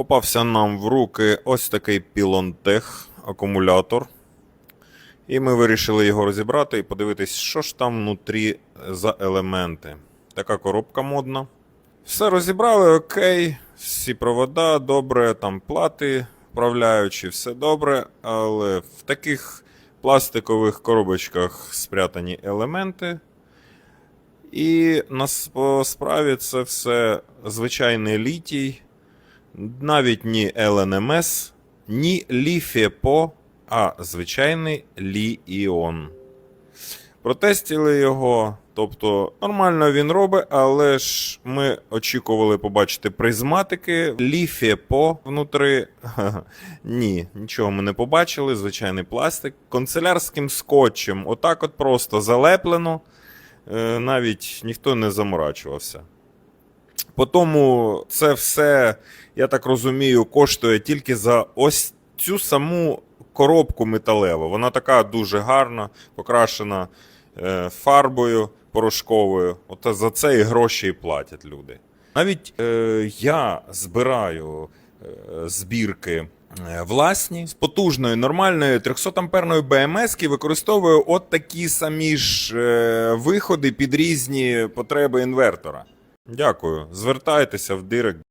Попався нам в руки ось такий Пілонтех акумулятор. І ми вирішили його розібрати і подивитись, що ж там внутрі за елементи. Така коробка модна. Все розібрали, окей, всі провода добре, там плати вправляючі, все добре, але в таких пластикових коробочках спрятані елементи. І на справі це все звичайний літій, навіть ні ЛНМС, ні ліфепо, а звичайний лі-іон. Протестили його, тобто нормально він робить, але ж ми очікували побачити призматики, ліфепо внутри. Ні, нічого ми не побачили. Звичайний пластик. Канцелярським скотчем, отак от просто залеплено. Е, Навіть ніхто не заморачувався. По тому це все, я так розумію, коштує тільки за ось цю саму коробку металеву. Вона така дуже гарна, покрашена е, фарбою порошковою. От за це і гроші і платять люди. Навіть е, я збираю е, збірки. е, Власні з потужною нормальною 300 амперною БМС використовую от такі самі ж е, виходи під різні потреби інвертора. Дякую. Звертайтеся в директ.